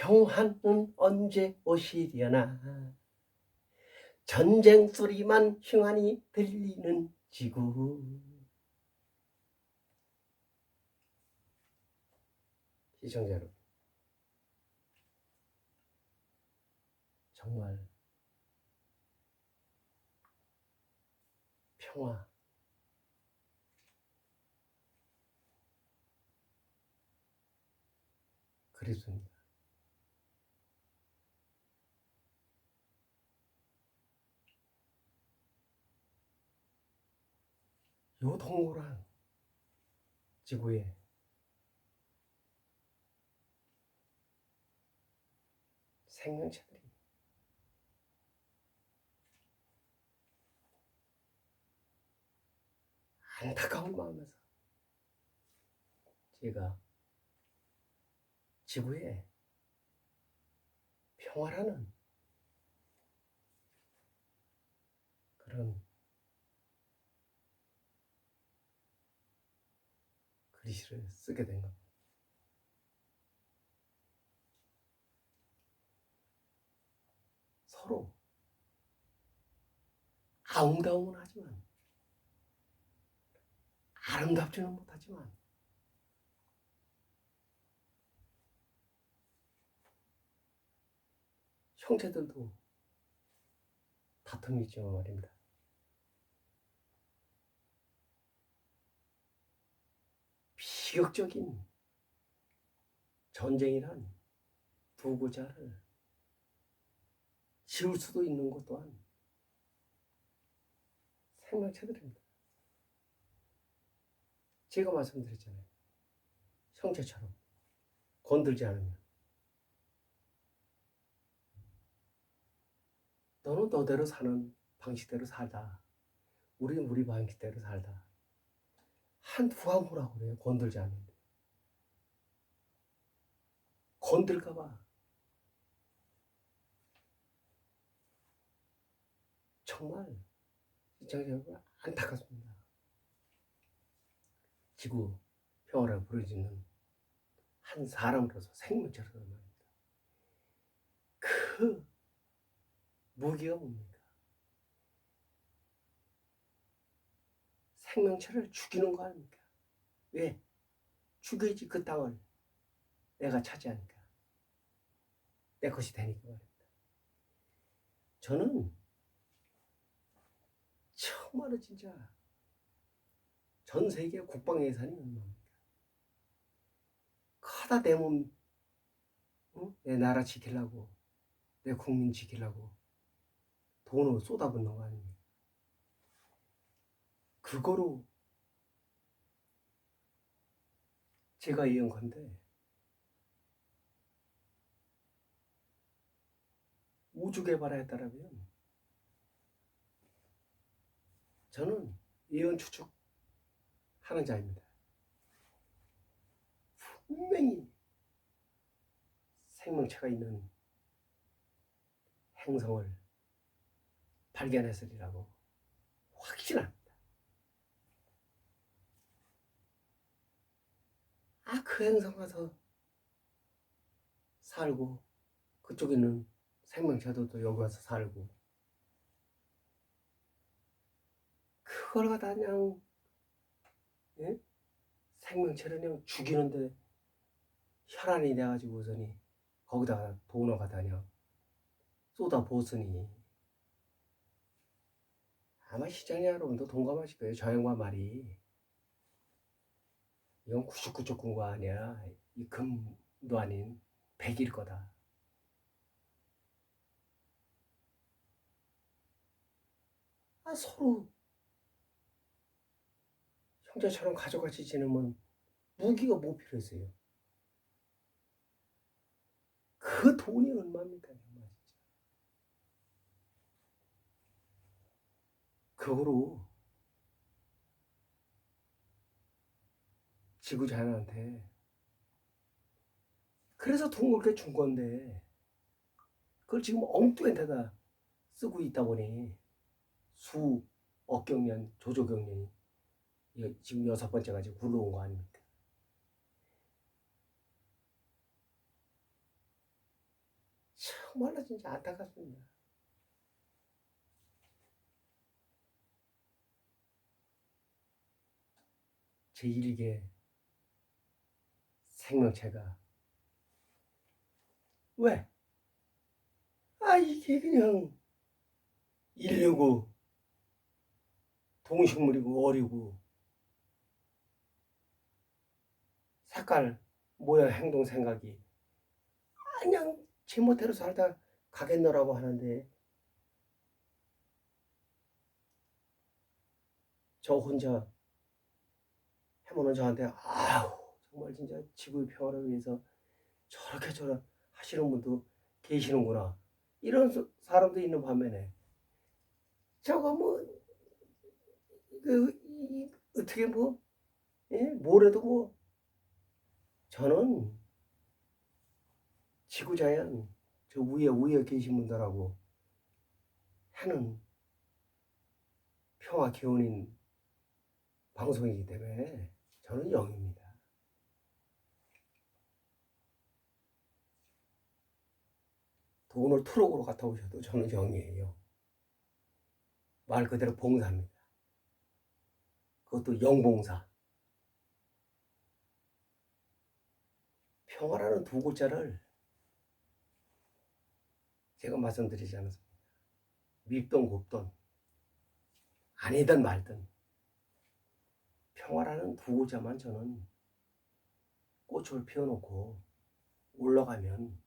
평화는 언제 오시려나 전쟁 소리만 흉하니 들리는 지구 시청자 여러분 정말 평화 그립습니다. 요 동그란 지구에 생명체들이 안타까운 마음에서 제가 지구에 평화라는 그런 글씨를 쓰게 된 겁니다. 서로 아웅다웅은 하지만 아름답지는 못하지만 형제들도 다툼이 있지만 말입니다. 비극적인 전쟁이란 두 부자를 지울 수도 있는 것 또한 생명체들입니다. 제가 말씀드렸잖아요. 형제처럼 건들지 않으면 너는 너대로 사는 방식대로 살다. 우리는 우리 방식대로 살다. 한 두강호라고 그래요. 건들지 않는데. 건들까봐 정말 여러분 안타깝습니다. 지구 평화를 부르짖는 한 사람으로서 생명체로서 말입니다. 그 무기가 뭡니까? 생명체를 죽이는 거 아닙니까? 왜? 죽여야지 그 땅을 내가 차지하니까. 내 것이 되니까. 저는 정말로 진짜 전 세계 국방 예산이 얼마입니까? 커다 대몸 어? 내 나라 지키려고 내 국민 지키려고 돈을 쏟아붓는 거 아닙니까? 그거로 제가 예언컨대 우주 개발에 따르면 저는 예언 추측하는 자입니다. 분명히 생명체가 있는 행성을 발견했으리라고 확신합니 다. 아, 그 행성 가서 살고 그쪽에 있는 생명체들도 여기 와서 살고 그걸 갖다 그냥 예? 생명체를 그냥 죽이는데 혈안이 돼가지고 우선이 거기다가 돈을 갖다 그냥 쏟아 부었으니 아마 시장님 여러분도 동감하실 거예요. 저 양반 말이. 이건 99조금거 아니야. 이 금도 아닌 백일 거다. 아, 서로 형제처럼 가족같이 지내면 무기가 뭐 필요했어요? 그 돈이 얼마입니까? 정말 진짜. 그거로 지구자한테 그래서 돈 그렇게 준 건데 그걸 지금 엉뚱한 데다 쓰고 있다 보니 수 억 경년 조조 경년이 이거 지금 여섯 번째가 지금 굴러온 거 아닙니까? 정말로 진짜 안타깝습니다. 제1계 생명체가 왜? 아 이게 그냥 인류고 동식물이고 어리고 색깔 모양 행동 생각이 그냥 제멋대로 살다 가겠노라고 하는데 저 혼자 해보는 저한테 아우 정말 진짜 지구의 평화를 위해서 저렇게 저런 하시는 분도 계시는구나 이런 소- 사람도 있는 반면에 저거 뭐 그, 이, 어떻게 뭐 예? 뭐래도 뭐 저는 지구자연 저 위에 위에 계신 분들하고 하는 평화 기원인 방송이기 때문에 저는 영입니다. 돈을 트럭으로 갖다 오셔도 저는 영이에요. 말 그대로 봉사입니다. 그것도 영봉사. 평화라는 두 글자를 제가 말씀드리지 않았습니다. 밉던 곱던 아니든 말든 평화라는 두 글자만 저는 꽃을 피워놓고 올라가면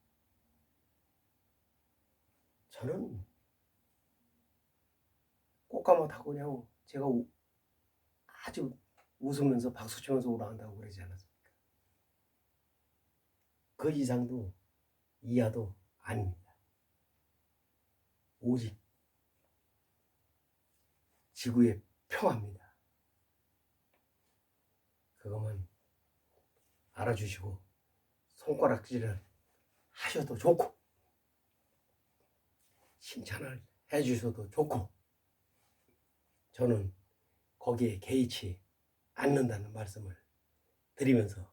저는 꽃가마 타고 그냥 제가 우- 아주 웃으면서 박수 치면서 올라간다고 그러지 않았습니까? 그 이상도 이하도 아닙니다. 오직 지구의 평화입니다. 그것만 알아주시고 손가락질을 하셔도 좋고 칭찬을 해 주셔도 좋고 저는 거기에 개의치 않는다는 말씀을 드리면서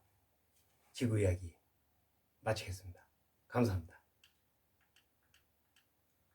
지구 이야기 마치겠습니다. 감사합니다.